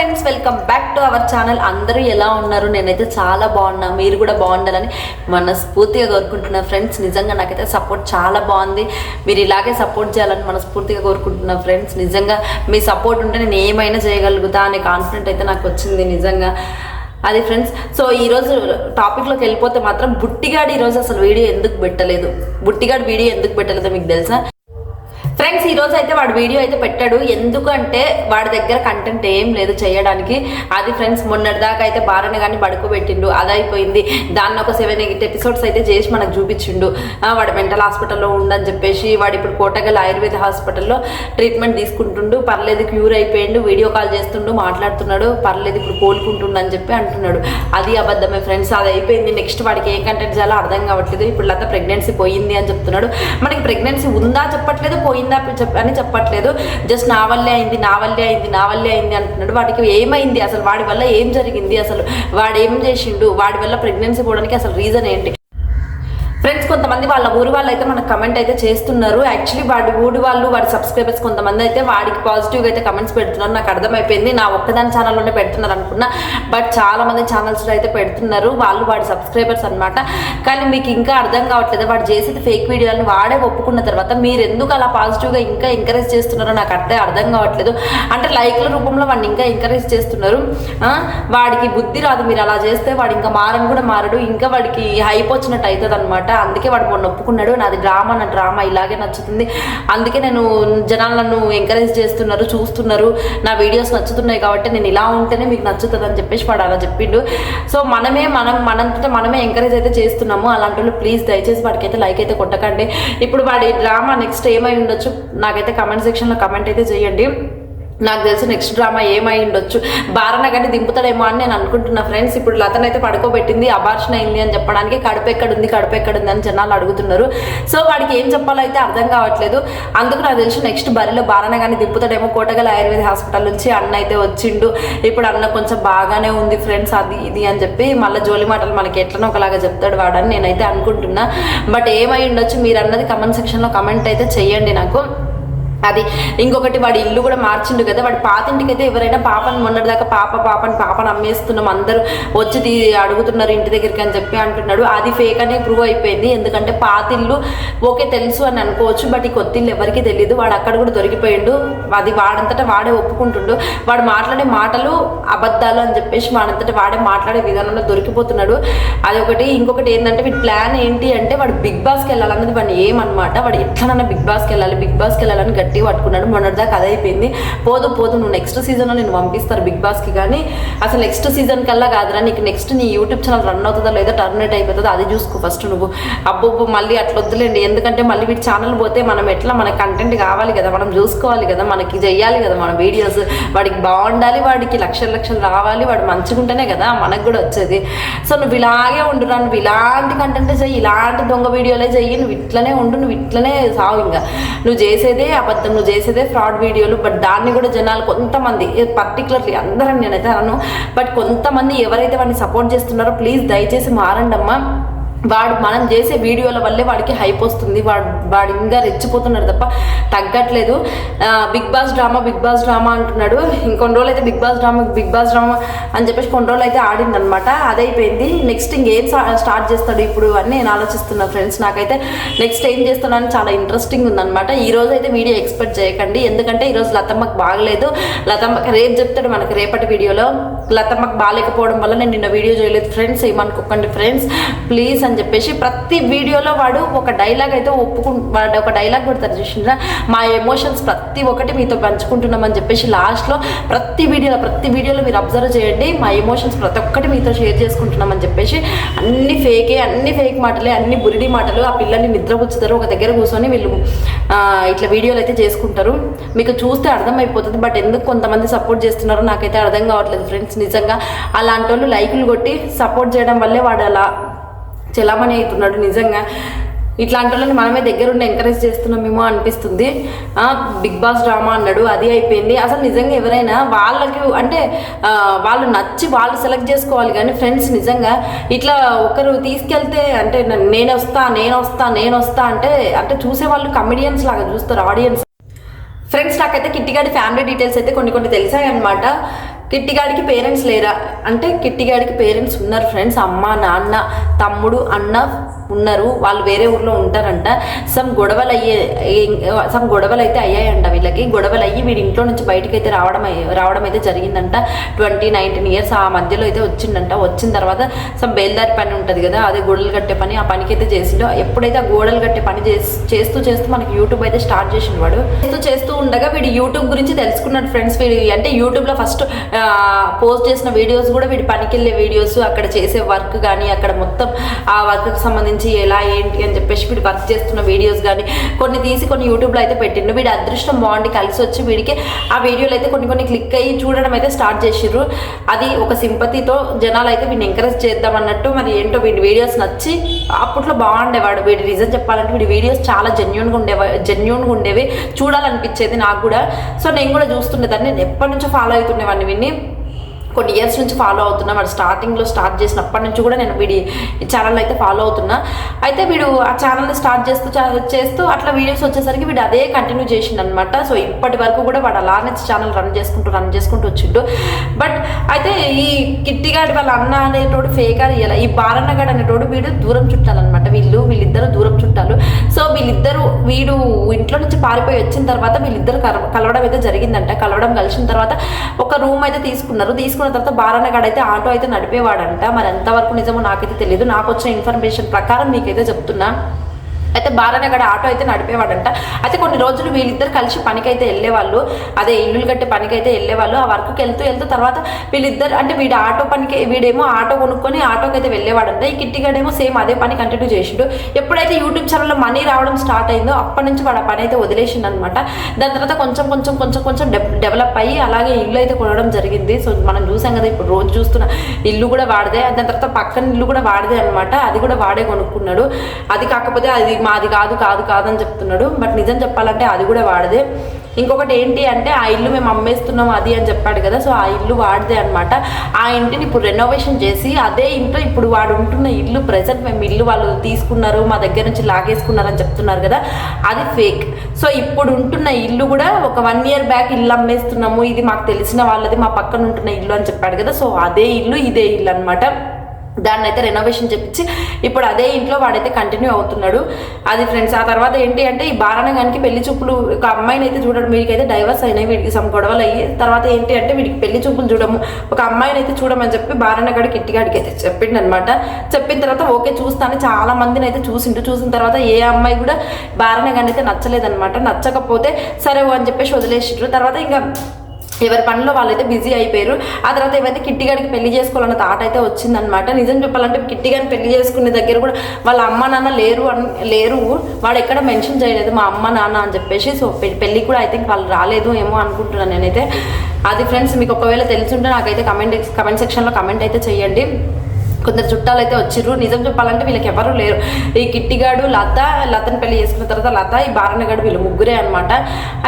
Friends welcome back to our channel అందరూ ఎలా ఉన్నారు? నేనైతే చాలా బాగున్నా. మీరు కూడా బాగుండాలని మనస్ఫూర్తిగా కోరుకుంటున్నా ఫ్రెండ్స్ నిజంగా నాకైతే సపోర్ట్ చాలా బాగుంది. మీరు ఇలాగే సపోర్ట్ చేయాలని మనస్ఫూర్తిగా కోరుకుంటున్నా ఫ్రెండ్స్ నిజంగా మీ సపోర్ట్ ఉంటే నేను ఏమైనా చేయగలుగుతా అనే కాన్ఫిడెంట్ అయితే నాకు వచ్చింది నిజంగా. అది ఫ్రెండ్స్ సో ఈరోజు టాపిక్లోకి వెళ్ళిపోతే మాత్రం బుట్టిగాడు ఈరోజు అసలు వీడియో ఎందుకు పెట్టలేదు? బుట్టిగాడు వీడియో ఎందుకు పెట్టలేదో మీకు తెలుసా? ఫ్రెండ్స్ ఈ రోజు అయితే వాడు వీడియో అయితే పెట్టాడు. ఎందుకంటే వాడి దగ్గర కంటెంట్ ఏం లేదు చేయడానికి. అది ఫ్రెండ్స్ మొన్నటిదాకా అయితే బారని కానీ పడుకోబెట్టిండు అది అయిపోయింది దాన్ని ఒక సెవెన్ ఎయిట్ ఎపిసోడ్స్ అయితే చేసి మనకు చూపించిండు. వాడు మెంటల్ హాస్పిటల్లో ఉండని చెప్పేసి వాడు ఇప్పుడు కోటగల్ ఆయుర్వేద హాస్పిటల్లో ట్రీట్మెంట్ తీసుకుంటుండు. పర్లేదు క్యూర్ అయిపోయిండు. వీడియో కాల్ చేస్తుండు మాట్లాడుతున్నాడు. పర్లేదు ఇప్పుడు కోలుకుంటుండు అని చెప్పి అంటున్నాడు. అది అబద్ధమే ఫ్రెండ్స్ అది అయిపోయింది. నెక్స్ట్ వాడికి ఏ కంటెంట్ చేయాలో అర్థం కావట్లేదు. ఇప్పుడు లత ప్రెగ్నెన్సీ పోయింది అని చెప్తున్నాడు. మనకి ప్రెగ్నెన్సీ ఉందా చెప్పట్లేదు పోయింది ఉందా అని చెప్పట్లేదు. జస్ట్ నా వల్లే అయింది నా వల్లే అయింది నా వల్లే అయింది అంటున్నాడు. వాడికి ఏమైంది? అసలు వాడి వల్ల ఏం జరిగింది? అసలు వాడు ఏం చేసిండు? వాడి వల్ల ప్రెగ్నెన్సీ పోవడానికి అసలు రీజన్ ఏంటి? ఫ్రెండ్స్ కొంతమంది వాళ్ళ ఊరి వాళ్ళు అయితే మనకు కమెంట్ అయితే చేస్తున్నారు. యాక్చువల్లీ వాడి ఊరి వాళ్ళు వాడి సబ్స్క్రైబర్స్ కొంతమంది అయితే వాడికి పాజిటివ్గా అయితే కమెంట్స్ పెడుతున్నారు. నాకు అర్థమైపోయింది. నా ఒక్కదాని ఛానల్లోనే పెడుతున్నారు అనుకున్నా. బట్ చాలా మంది ఛానల్స్లో అయితే పెడుతున్నారు. వాళ్ళు వాడి సబ్స్క్రైబర్స్ అన్నమాట. కానీ మీకు ఇంకా అర్థం కావట్లేదు. వాడు చేసేది ఫేక్ వీడియోలను వాడే ఒప్పుకున్న తర్వాత మీరు ఎందుకు అలా పాజిటివ్గా ఇంకా ఎంకరేజ్ చేస్తున్నారో నాకు అర్థం అర్థం కావట్లేదు. అంటే లైక్ల రూపంలో వాడిని ఇంకా ఎంకరేజ్ చేస్తున్నారు. వాడికి బుద్ధి రాదు. మీరు అలా చేస్తే వాడు ఇంకా మారని కూడా మారడు. ఇంకా వాడికి హైప్ వచ్చినట్టు అవుతుంది అనమాట అందుకే వాడు మొన్న ఒప్పుకున్నాడు. నాది డ్రామా నా డ్రామా ఇలాగే నచ్చుతుంది. అందుకే నేను జనాలు నన్ను ఎంకరేజ్ చేస్తున్నారు చూస్తున్నారు. నా వీడియోస్ నచ్చుతున్నాయి కాబట్టి నేను ఇలా ఉంటేనే మీకు నచ్చుతుంది అని చెప్పేసి వాడు అలా చెప్పిండు. సో మనమే మనం మనంతటా మనమే ఎంకరేజ్ అయితే చేస్తున్నాము. అలాంటి వాళ్ళు ప్లీజ్ దయచేసి వాడికైతే లైక్ అయితే కొట్టకండి. ఇప్పుడు వాడి డ్రామా నెక్స్ట్ ఏమై ఉండొచ్చు? నాకైతే కమెంట్ సెక్షన్లో కమెంట్ అయితే చేయండి. నాకు తెలిసి నెక్స్ట్ డ్రామా ఏమై ఉండొచ్చు. బారన కానీ దింపుతాడేమో అని నేను అనుకుంటున్నా ఫ్రెండ్స్. ఇప్పుడు లతనైతే పడుకోబెట్టింది అబార్షన్ అయింది అని చెప్పడానికి కడుపు ఎక్కడుంది కడుపు ఎక్కడుంది అని జనాలు అడుగుతున్నారు. సో వాడికి ఏం చెప్పాలో అయితే అర్థం కావట్లేదు. అందుకు నాకు తెలిసి నెక్స్ట్ బరిలో బారన కానీ దింపుతాడేమో కోటగల ఆయుర్వేద హాస్పిటల్ నుంచి అన్న అయితే వచ్చిండు. ఇప్పుడు అన్న కొంచెం బాగానే ఉంది ఫ్రెండ్స్ అది ఇది అని చెప్పి మళ్ళీ జోలి మాటలు మనకి ఎట్లనో ఒకలాగా చెప్తాడు వాడని నేనైతే అనుకుంటున్నా. బట్ ఏమై ఉండొచ్చు మీరు అన్నది కమెంట్ సెక్షన్లో కమెంట్ అయితే చెయ్యండి నాకు. అది. ఇంకొకటి వాడి ఇల్లు కూడా మార్చిండు కదా వాడి పాతింటికి అయితే ఎవరైనా పాపని మొన్నటిదాకా పాప పాపని పాపను అమ్మేస్తున్నాం అందరూ వచ్చి అడుగుతున్నారు ఇంటి దగ్గరికి అని చెప్పి అంటున్నాడు. అది ఫేక్ అనే ప్రూవ్ అయిపోయింది. ఎందుకంటే పాత ఇల్లు ఓకే తెలుసు అని అనుకోవచ్చు బట్ ఈ కొత్త ఇల్లు ఎవరికి తెలియదు వాడు అక్కడ కూడా దొరికిపోయిండు. అది వాడంతటా వాడే ఒప్పుకుంటుండు. వాడు మాట్లాడే మాటలు అబద్ధాలు అని చెప్పేసి వాడంతటా వాడే మాట్లాడే విధానంలో దొరికిపోతున్నాడు. అది ఒకటి ఇంకొకటి ఏంటంటే వీడి ప్లాన్ ఏంటి అంటే వాడు బిగ్ బాస్కి వెళ్ళాలన్నది వాడిని ఏమన్నమాట వాడు ఎట్లనన్నా బిగ్ బాస్కి వెళ్ళాలి బిగ్ బాస్కి వెళ్ళాలని గట్టిగా పట్టుకున్నాడు. మొన్నటిదాకా అది అయిపోయింది. పోదు పోదు నువ్వు నెక్స్ట్ సీజన్లో నేను పంపిస్తారు బిగ్ బాస్కి కానీ. అసలు నెక్స్ట్ సీజన్ కల్లా కాదురా నీకు నెక్స్ట్ నీ యూట్యూబ్ ఛానల్ రన్ అవుతుందో లేదో టర్మినేట్ అయిపోతుందో అది చూసుకో ఫస్ట్ నువ్వు. అబ్బో మళ్ళీ అట్లా వద్దులేండి. ఎందుకంటే మళ్ళీ వీటి ఛానల్ పోతే మనం ఎట్లా మన కంటెంట్ కావాలి కదా మనం చూసుకోవాలి కదా మనకి చెయ్యాలి కదా మన వీడియోస్ వాడికి బాగుండాలి వాడికి లక్షలు లక్షలు రావాలి వాడు మంచిగుంటేనే కదా మనకు కూడా వచ్చేది. సో నువ్వు ఇలాగే ఉండురా నువ్వు ఇలాంటి కంటెంట్ చెయ్యి ఇలాంటి దొంగ వీడియోలే చెయ్యి నువ్వు ఇట్లనే ఉండు నువ్వు ఇట్లనే సావు ఇంకా. నువ్వు చేసేదే అబద్ధం. నువ్వు చేసేదే ఫ్రాడ్ వీడియోలు బట్ దాన్ని కూడా జనాలు కొంతమంది పర్టికులర్లీ అందరం నేనైతే అనను బట్ కొంతమంది ఎవరైతే వాడిని సపోర్ట్ చేస్తున్నారో ప్లీజ్ దయచేసి మారండమ్మా. వాడు మనం చేసే వీడియోల వల్లే వాడికి హైప్ వస్తుంది. వాడు వాడు ఇంకా రెచ్చిపోతున్నాడు తప్ప తగ్గట్లేదు. Bigg Boss drama Bigg Boss drama అంటున్నాడు. ఇంకొన్ని రోజులు అయితే Bigg Boss drama Bigg Boss drama అని చెప్పేసి కొన్ని రోజులు అయితే ఆడిందనమాట అదైపోయింది. నెక్స్ట్ ఇంకేం స్టార్ట్ చేస్తాడు ఇప్పుడు అని నేను ఆలోచిస్తున్నా ఫ్రెండ్స్. నాకైతే నెక్స్ట్ ఏం చేస్తున్నాను చాలా ఇంట్రెస్టింగ్ ఉందన్నమాట. ఈ రోజు అయితే వీడియో ఎక్స్పెక్ట్ చేయకండి. ఎందుకంటే ఈరోజు లతమ్మకు బాగలేదు. లతమ్మకి రేపు చెప్తాడు మనకి రేపటి వీడియోలో. లతమ్మకు బాగాలేకపోవడం వల్ల నేను నిన్న వీడియో చేయలేదు. ఫ్రెండ్స్ ఏమనుకోకండి ఫ్రెండ్స్. ప్లీజ్ అని చెప్పేసి ప్రతి వీడియోలో వాడు ఒక డైలాగ్ అయితే ఒప్పుకు వాడు ఒక డైలాగ్ కొడతారు చూసిన మా ఎమోషన్స్ ప్రతి ఒక్కటి మీతో పంచుకుంటున్నామని చెప్పేసి లాస్ట్లో ప్రతి వీడియోలో ప్రతి వీడియోలో మీరు అబ్జర్వ్ చేయండి. మా ఎమోషన్స్ ప్రతి ఒక్కటి మీతో షేర్ చేసుకుంటున్నామని చెప్పేసి అన్ని ఫేకే అన్ని ఫేక్ మాటలే అన్ని బురిడి మాటలు ఆ పిల్లల్ని నిద్రపుచ్చుతారు. ఒక దగ్గర కూర్చొని వీళ్ళు ఇట్లా వీడియోలు అయితే చేసుకుంటారు. మీకు చూస్తే అర్థమైపోతుంది. బట్ ఎందుకు కొంతమంది సపోర్ట్ చేస్తున్నారో నాకైతే అర్థం కావట్లేదు ఫ్రెండ్స్ నిజంగా అలాంటి వాళ్ళు లైకులు కొట్టి సపోర్ట్ చేయడం వల్లే వాడు అలా చెలామణి అవుతున్నాడు నిజంగా. ఇట్లాంటి వాళ్ళని మనమే దగ్గరుండి ఎంకరేజ్ చేస్తున్నామేమో అనిపిస్తుంది. బిగ్ బాస్ డ్రామా అన్నాడు అది అయిపోయింది. అసలు నిజంగా ఎవరైనా వాళ్ళకి అంటే వాళ్ళు నచ్చి వాళ్ళు సెలెక్ట్ చేసుకోవాలి కానీ ఫ్రెండ్స్ నిజంగా ఇట్లా ఒకరు తీసుకెళ్తే అంటే నేను వస్తా నేను వస్తా నేను వస్తా అంటే అంటే చూసే వాళ్ళు కమెడియన్స్ లాగా చూస్తారు ఆడియన్స్ ఫ్రెండ్స్ నాకైతే కిట్టిగాడి ఫ్యామిలీ డీటెయిల్స్ అయితే కొన్ని కొన్ని తెలిసాయి అనమాట కిట్టిగాడికి పేరెంట్స్ లేరా? అంటే కిట్టిగాడికి పేరెంట్స్ ఉన్నారు ఫ్రెండ్స్ అమ్మ నాన్న తమ్ముడు అన్న ఉన్నారు. వాళ్ళు వేరే ఊర్లో ఉంటారంట. సమ్ గొడవలు అయ్యే సమ్ గొడవలు అయితే అయ్యాయంట వీళ్ళకి. గొడవలు అయ్యి వీడి ఇంట్లో నుంచి బయటకు అయితే రావడం రావడం అయితే జరిగిందంట. ట్వంటీ నైన్టీన్ ఇయర్స్ ఆ మధ్యలో అయితే వచ్చిందంట. వచ్చిన తర్వాత సమ్ బేల్దారి పని ఉంటుంది కదా అదే గోడలు కట్టే పని ఆ పనికి అయితే చేసిండో. ఎప్పుడైతే ఆ గోడలు కట్టే పని చేసి చేస్తూ చేస్తూ మనకి యూట్యూబ్ అయితే స్టార్ట్ చేసిండు వాడు. చేస్తూ చేస్తూ ఉండగా వీడు యూట్యూబ్ గురించి తెలుసుకున్నాడు ఫ్రెండ్స్ వీడి అంటే యూట్యూబ్లో ఫస్ట్ పోస్ట్ చేసిన వీడియోస్ కూడా వీడి పనికి వెళ్ళే వీడియోస్ అక్కడ చేసే వర్క్ కానీ అక్కడ మొత్తం ఆ వర్క్కి సంబంధించి ఎలా ఏంటి అని చెప్పేసి వీడు వర్క్ చేస్తున్న వీడియోస్ కానీ కొన్ని తీసి కొన్ని యూట్యూబ్లో అయితే పెట్టిండు. వీడి అదృష్టం బాగుండి కలిసి వచ్చి వీడికి ఆ వీడియోలు అయితే కొన్ని కొన్ని క్లిక్ అయ్యి చూడడం అయితే స్టార్ట్ చేసిర్రు. అది ఒక సింపతితో జనాలు అయితే వీడిని ఎంకరేజ్ చేద్దాం అన్నట్టు మరి ఏంటో వీడి వీడియోస్ నచ్చి అప్పట్లో బాగుండేవాడు. వీడి రీజన్ చెప్పాలంటే వీడి వీడియోస్ చాలా జెన్యున్గా ఉండేవా జెన్యున్గా ఉండేవి. చూడాలనిపించేది నాకు కూడా. సో నేను కూడా చూస్తుండేదాన్ని. నేను ఎప్పటి నుంచో ఫాలో అవుతుండేవాడిని వీడిని. కొన్ని ఇయర్స్ నుంచి ఫాలో అవుతున్నా. వాడు స్టార్టింగ్లో స్టార్ట్ చేసినప్పటి నుంచి కూడా నేను వీడి ఛానల్ అయితే ఫాలో అవుతున్నా. అయితే వీడు ఆ ఛానల్ని స్టార్ట్ చేస్తూ చా- చేస్తూ అట్లా వీడియోస్ వచ్చేసరికి వీడు అదే కంటిన్యూ చేసిండు అనమాట సో ఇప్పటి వరకు కూడా వాడు అలానే ఛానల్ రన్ చేసుకుంటూ రన్ చేసుకుంటూ వచ్చిండు. బట్ అయితే ఈ కిట్టిగాడి వాళ్ళ అన్న అనేటోడు ఫేక్ అది ఈ బారన్నగాడు అనేటోడు వీడు దూరం చుట్టాలన్నమాట. వీళ్ళు వీళ్ళిద్దరు దూరం చుట్టాలు. సో వీళ్ళిద్దరు వీడు ఇంట్లో నుంచి పారిపోయి వచ్చిన తర్వాత వీళ్ళిద్దరు కలవడం అయితే జరిగిందంట. కలవడం కలిసిన తర్వాత ఒక రూమ్ అయితే తీసుకున్నారు. తీసుకున్న తర్వాత బారానగాడు అయితే ఆటో అయితే నడిపేవాడంట. మరి ఎంతవరకు నిజమో నాకైతే తెలియదు నాకు వచ్చిన ఇన్ఫర్మేషన్ ప్రకారం మీకైతే చెప్తున్నా. అయితే బాలనగడ ఆటో అయితే నడిపేవాడంట. అయితే కొన్ని రోజులు వీళ్ళిద్దరు కలిసి పనికైతే వెళ్ళేవాళ్ళు. అదే ఇల్లులు కట్టే పనికైతే వెళ్ళేవాళ్ళు. ఆ వర్క్కి వెళ్తూ వెళ్తూ తర్వాత వీళ్ళిద్దరు అంటే వీడు ఆటో పనికి వీడేమో ఆటో కొనుక్కొని ఆటోకి అయితే వెళ్ళేవాడంట. ఈ కిట్టిగాడేమో సేమ్ అదే పని కంటిన్యూ చేసిండు. ఎప్పుడైతే యూట్యూబ్ ఛానల్లో మనీ రావడం స్టార్ట్ అయిందో అప్పటి నుంచి వాడు ఆ పని అయితే వదిలేసిండు అనమాట దాని తర్వాత కొంచెం కొంచెం కొంచెం కొంచెం డెవలప్ అయ్యి అలాగే ఇల్లు అయితే కొనడం జరిగింది. సో మనం చూసాం కదా ఇప్పుడు రోజు చూస్తున్న ఇల్లు కూడా వాడదే. దాని తర్వాత పక్కన ఇల్లు కూడా వాడదే అనమాట అది కూడా వాడే కొనుక్కున్నాడు. అది కాకపోతే అది మాది కాదు కాదు కాదని చెప్తున్నాడు. బట్ నిజం చెప్పాలంటే అది కూడా వాడదే. ఇంకొకటి ఏంటి అంటే ఆ ఇల్లు మేము అమ్మేస్తున్నాం అది అని చెప్పాడు కదా సో ఆ ఇల్లు వాడిదే అనమాట ఆ ఇంటిని ఇప్పుడు రెనోవేషన్ చేసి అదే ఇంట్లో ఇప్పుడు వాడు ఉంటున్న ఇల్లు ప్రెసెంట్ మేము ఇల్లు వాళ్ళు తీసుకున్నారు మా దగ్గర నుంచి లాగేసుకున్నారు అని చెప్తున్నారు కదా అది ఫేక్ సో ఇప్పుడు ఉంటున్న ఇల్లు కూడా ఒక వన్ ఇయర్ బ్యాక్ ఇల్లు అమ్మేస్తున్నాము ఇది మాకు తెలిసిన వాళ్ళది మా పక్కన ఉంటున్న ఇల్లు అని చెప్పాడు కదా సో అదే ఇల్లు ఇదే ఇల్లు అనమాట దాన్ని అయితే రెనోవేషన్ చెప్పించి ఇప్పుడు అదే ఇంట్లో వాడైతే కంటిన్యూ అవుతున్నాడు. అది ఫ్రెండ్స్ ఆ తర్వాత ఏంటి అంటే ఈ బారణగానికి పెళ్ళి చూపులు ఒక అమ్మాయిని అయితే చూడడం వీడికైతే డైవర్స్ అయినాయి వీడికి సమ్ గొడవలు అయ్యి. తర్వాత ఏంటి అంటే వీడికి పెళ్ళి చూపులు చూడము ఒక అమ్మాయిని అయితే చూడమని చెప్పి బారణగాడికి ఇంటిగాడికి అయితే చెప్పిండు అనమాట చెప్పిన తర్వాత ఓకే చూస్తాను చాలా మందిని అయితే చూసిండు. చూసిన తర్వాత ఏ అమ్మాయి కూడా బారణగాని అయితే నచ్చలేదనమాట. నచ్చకపోతే సరే అని చెప్పేసి వదిలేసిండ్రు. తర్వాత ఇంకా ఎవరి పనిలో వాళ్ళైతే బిజీ అయిపోయారు. ఆ తర్వాత ఏమైతే కిట్టిగాడికి పెళ్ళి చేసుకోవాలన్న థాట్ అయితే వచ్చిందనమాట నిజం చెప్పాలంటే కిట్టిగాని పెళ్ళి చేసుకునే దగ్గర కూడా వాళ్ళ అమ్మ నాన్న లేరు అని లేరు. వాడు ఎక్కడ మెన్షన్ చేయలేదు. మా అమ్మ నాన్న అని చెప్పేసి సో పెళ్ళి కూడా ఐ థింక్ వాళ్ళు రాలేదు ఏమో అనుకుంటున్నాను నేనైతే. అది ఫ్రెండ్స్ మీకు ఒకవేళ తెలుసుంటే నాకైతే కమెంట్ కమెంట్ సెక్షన్లో కమెంట్ అయితే చేయండి కొందరు చుట్టాలు అయితే వచ్చిర్రు. నిజం చెప్పాలంటే వీళ్ళకి ఎవరు లేరు. ఈ కిట్టిగాడు లత లతను పెళ్ళి చేసుకున్న తర్వాత లత ఈ బారణగాడు వీళ్ళు ముగ్గురే అనమాట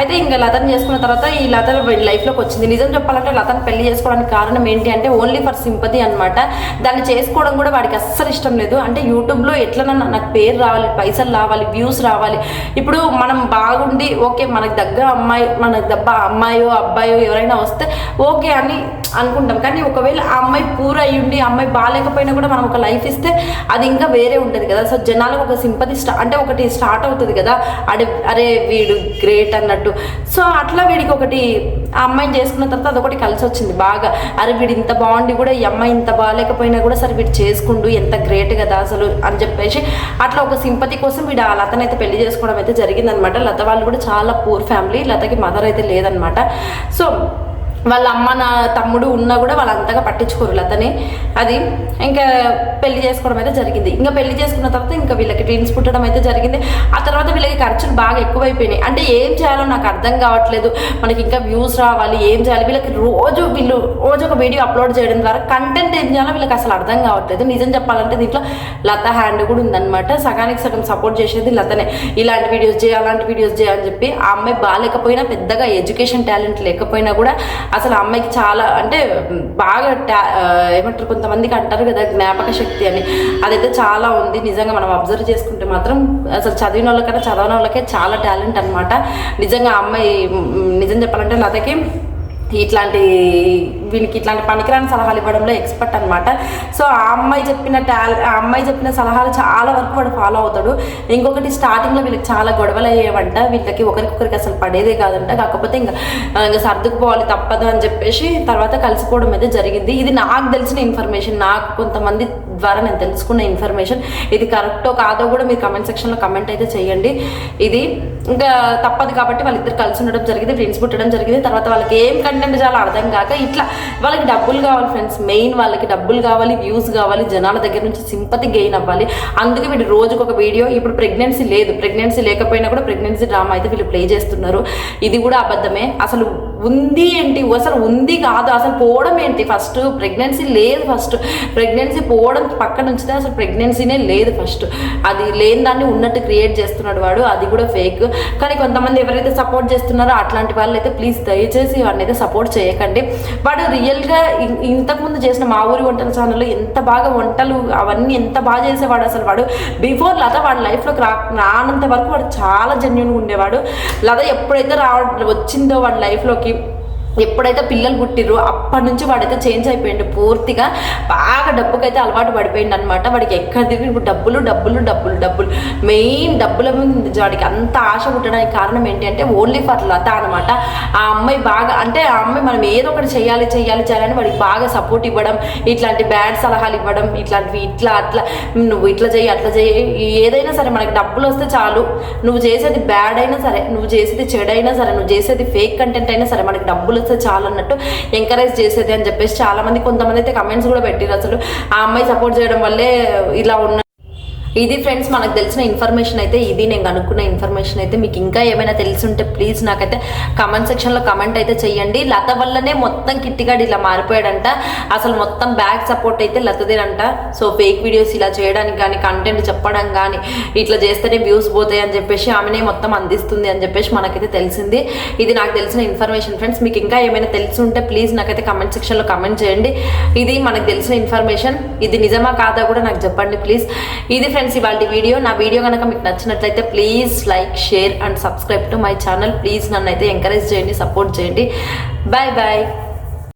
అయితే ఇంకా లతను చేసుకున్న తర్వాత ఈ లత లైఫ్లోకి వచ్చింది. నిజం చెప్పాలంటే లతను పెళ్ళి చేసుకోవడానికి కారణం ఏంటి అంటే ఓన్లీ ఫర్ సింపతి అనమాట దాన్ని చేసుకోవడం కూడా వాడికి అస్సలు ఇష్టం లేదు. అంటే యూట్యూబ్లో ఎట్లనన్నా నాకు పేరు రావాలి పైసలు రావాలి వ్యూస్ రావాలి. ఇప్పుడు మనం బాగుండి ఓకే మనకు దగ్గర అమ్మాయి మనకు దెబ్బ అమ్మాయో అబ్బాయో ఎవరైనా వస్తే ఓకే అని అనుకుంటాం. కానీ ఒకవేళ ఆ అమ్మాయి పూర్ అయ్యి ఉండి ఆ అమ్మాయి బాగాలేకపోయినా కూడా మనం ఒక లైఫ్ ఇస్తే అది ఇంకా వేరే ఉంటుంది కదా. సో జనాలకు ఒక సింపతి స్టా అంటే ఒకటి స్టార్ట్ అవుతుంది కదా. అడే అరే వీడు గ్రేట్ అన్నట్టు. సో అట్లా వీడికి ఒకటి ఆ అమ్మాయిని చేసుకున్న తర్వాత అదొకటి కలిసి వచ్చింది బాగా. అరే వీడు ఇంత బాగుండి కూడా ఈ అమ్మాయి ఇంత బాగాలేకపోయినా కూడా సరే వీడు చేసుకుండు ఎంత గ్రేట్ కదా అసలు అని చెప్పేసి అట్లా ఒక సింపతి కోసం వీడు ఆ లతనైతే పెళ్ళి చేసుకోవడం అయితే జరిగిందనమాట. లత వాళ్ళు కూడా చాలా పూర్ ఫ్యామిలీ లతకి మదర్ అయితే లేదనమాట. సో వాళ్ళ అమ్మ నా తమ్ముడు ఉన్నా కూడా వాళ్ళు అంతగా పట్టించుకోరు లతని. అది ఇంకా పెళ్ళి చేసుకోవడం అయితే జరిగింది. ఇంకా పెళ్ళి చేసుకున్న తర్వాత ఇంకా వీళ్ళకి ట్విన్స్ పుట్టడం అయితే జరిగింది. ఆ తర్వాత వీళ్ళకి ఖర్చులు బాగా ఎక్కువైపోయినాయి. అంటే ఏం చేయాలో నాకు అర్థం కావట్లేదు. మనకి ఇంకా వ్యూస్ రావాలి ఏం చేయాలి. వీళ్ళకి రోజు వీళ్ళు రోజు ఒక వీడియో అప్లోడ్ చేయడం ద్వారా కంటెంట్ ఏం చేయాలో వీళ్ళకి అసలు అర్థం కావట్లేదు. నిజం చెప్పాలంటే దీంట్లో లత హ్యాండ్ కూడా ఉందన్నమాట. సగానికి సగం సపోర్ట్ చేసేది లతనే. ఇలాంటి వీడియోస్ చేయాలి అలాంటి వీడియోస్ చేయాలని చెప్పి ఆ అమ్మాయి బాగాలేకపోయినా పెద్దగా ఎడ్యుకేషన్ టాలెంట్ లేకపోయినా కూడా అసలు అమ్మాయికి చాలా అంటే బాగా టా ఏమంటారు కొంతమందికి అంటారు కదా జ్ఞాపక శక్తి అని. అదైతే చాలా ఉంది. నిజంగా మనం అబ్జర్వ్ చేసుకుంటే మాత్రం అసలు చదివిన వాళ్ళకన్నా చదవని వాళ్ళకే చాలా టాలెంట్ అనమాట నిజంగా అమ్మాయి నిజం చెప్పాలంటే లతకి ఇట్లాంటి వీనికి ఇట్లాంటి పనికిరాని సలహాలు ఇవ్వడంలో ఎక్స్పర్ట్ అనమాట సో ఆ అమ్మాయి చెప్పిన టాల ఆ అమ్మాయి చెప్పిన సలహాలు చాలా వరకు వాడు ఫాలో అవుతాడు. ఇంకొకటి స్టార్టింగ్లో వీళ్ళకి చాలా గొడవలు అయ్యేవంట. వీళ్ళకి ఒకరికొకరికి అసలు పడేదే కాదంట. కాకపోతే ఇంకా ఇంకా సర్దుకుపోవాలి తప్పదు అని చెప్పేసి తర్వాత కలిసిపోవడం అయితే జరిగింది. ఇది నాకు తెలిసిన ఇన్ఫర్మేషన్ నాకు కొంతమంది ద్వారా నేను తెలుసుకున్న ఇన్ఫర్మేషన్ ఇది కరెక్టో కాదో కూడా మీరు కమెంట్ సెక్షన్లో కమెంట్ అయితే చేయండి. ఇది ఇంకా తప్పదు కాబట్టి వాళ్ళిద్దరు కలిసి ఉండడం జరిగింది ఫ్రెండ్స్ పుట్టడం జరిగింది. తర్వాత వాళ్ళకి ఏం కంటెంట్ చాలా అర్థం కాక ఇట్లా వాళ్ళకి డబ్బులు కావాలి ఫ్రెండ్స్ మెయిన్ వాళ్ళకి డబ్బులు కావాలి వ్యూస్ కావాలి జనాల దగ్గర నుంచి సింపతి గెయిన్ అవ్వాలి. అందుకే వీళ్ళు రోజుకు ఒక వీడియో ఇప్పుడు ప్రెగ్నెన్సీ లేదు. ప్రెగ్నెన్సీ లేకపోయినా కూడా ప్రెగ్నెన్సీ డ్రామా అయితే వీళ్ళు ప్లే చేస్తున్నారు. ఇది కూడా అబద్ధమే. అసలు ఉంది ఏంటి? అసలు ఉంది కాదు. అసలు పోవడం ఏంటి? ఫస్ట్ ప్రెగ్నెన్సీ లేదు ఫస్ట్. ప్రెగ్నెన్సీ పోవడం పక్కన ఉంచితే అసలు ప్రెగ్నెన్సీనే లేదు ఫస్ట్. అది లేని దాన్ని ఉన్నట్టు క్రియేట్ చేస్తున్నాడు వాడు. అది కూడా ఫేక్. కానీ కొంతమంది ఎవరైతే సపోర్ట్ చేస్తున్నారో అట్లాంటి వాళ్ళు అయితే ప్లీజ్ దయచేసి వాడిని అయితే సపోర్ట్ చేయకండి. వాడు రియల్గా ఇంతకుముందు చేసిన మా ఊరి వంటల ఛానల్లో ఎంత బాగా వంటలు అవన్నీ ఎంత బాగా చేసేవాడు అసలు వాడు. బిఫోర్ లత వాడి లైఫ్లోకి రా రానంత వరకు వాడు చాలా జెన్యున్గా ఉండేవాడు. లత ఎప్పుడైతే రా వచ్చిందో వాడి లైఫ్లోకి chịu ఎప్పుడైతే పిల్లలు పుట్టిర్రో అప్పటి నుంచి వాడైతే చేంజ్ అయిపోయిండు. పూర్తిగా బాగా డబ్బుకైతే అలవాటు పడిపోయింది అనమాట వాడికి ఎక్కడ తిరిగి ఇప్పుడు డబ్బులు డబ్బులు డబ్బులు డబ్బులు. మెయిన్ డబ్బుల మీద ఉంది వాడికి అంత ఆశ పుట్టడానికి కారణం ఏంటి అంటే ఓన్లీ ఫర్ లత అనమాట ఆ అమ్మాయి బాగా అంటే ఆ అమ్మాయి మనం ఏదో ఒకటి చేయాలి చేయాలి చేయాలని వాడికి బాగా సపోర్ట్ ఇవ్వడం ఇట్లాంటి బ్యాడ్ సలహాలు ఇవ్వడం ఇట్లాంటివి ఇట్లా అట్లా. నువ్వు ఇట్లా చేయి అట్లా చేయి. ఏదైనా సరే మనకి డబ్బులు వస్తే చాలు. నువ్వు చేసేది బ్యాడ్ అయినా సరే నువ్వు చేసేది చెడైనా సరే నువ్వు చేసేది ఫేక్ కంటెంట్ అయినా సరే మనకి డబ్బులు వస్తే చాలా అన్నట్టు ఎంకరేజ్ చేసేది అని చెప్పేసి చాలా మంది కొంతమంది అయితే కమెంట్స్ కూడా పెట్టారు అసలు. ఆ అమ్మాయి సపోర్ట్ చేయడం వల్లే ఇలా ఉన్న ఇది ఫ్రెండ్స్ మనకు తెలిసిన ఇన్ఫర్మేషన్ అయితే ఇది. నేను కనుక్కున్న ఇన్ఫర్మేషన్ అయితే మీకు ఇంకా ఏమైనా తెలిసి ఉంటే ప్లీజ్ నాకైతే కమెంట్ సెక్షన్లో కమెంట్ అయితే చేయండి లత వల్లనే మొత్తం కిట్టిగాడు ఇలా మారిపోయాడంట. అసలు మొత్తం బ్యాక్ సపోర్ట్ అయితే లతదేనంట. సో ఫేక్ వీడియోస్ ఇలా చేయడానికి కానీ కంటెంట్ చెప్పడం కానీ ఇట్లా చేస్తేనే వ్యూస్ పోతాయి అని చెప్పేసి ఆమెనే మొత్తం అందిస్తుంది అని చెప్పేసి మనకైతే తెలిసింది. ఇది నాకు తెలిసిన ఇన్ఫర్మేషన్ ఫ్రెండ్స్ మీకు ఇంకా ఏమైనా తెలిసి ఉంటే ప్లీజ్ నాకైతే కమెంట్ సెక్షన్లో కమెంట్ చేయండి. ఇది మనకు తెలిసిన ఇన్ఫర్మేషన్ ఇది నిజమా కాదా కూడా నాకు చెప్పండి ప్లీజ్ ఇది ఫ్రెండ్స్ ఇవాళ వీడియో నా వీడియో కనుక మీకు నచ్చినట్లయితే please like share and subscribe to my channel. Please నన్ను అయితే ఎంకరేజ్ చేయండి సపోర్ట్ చేయండి. Bye bye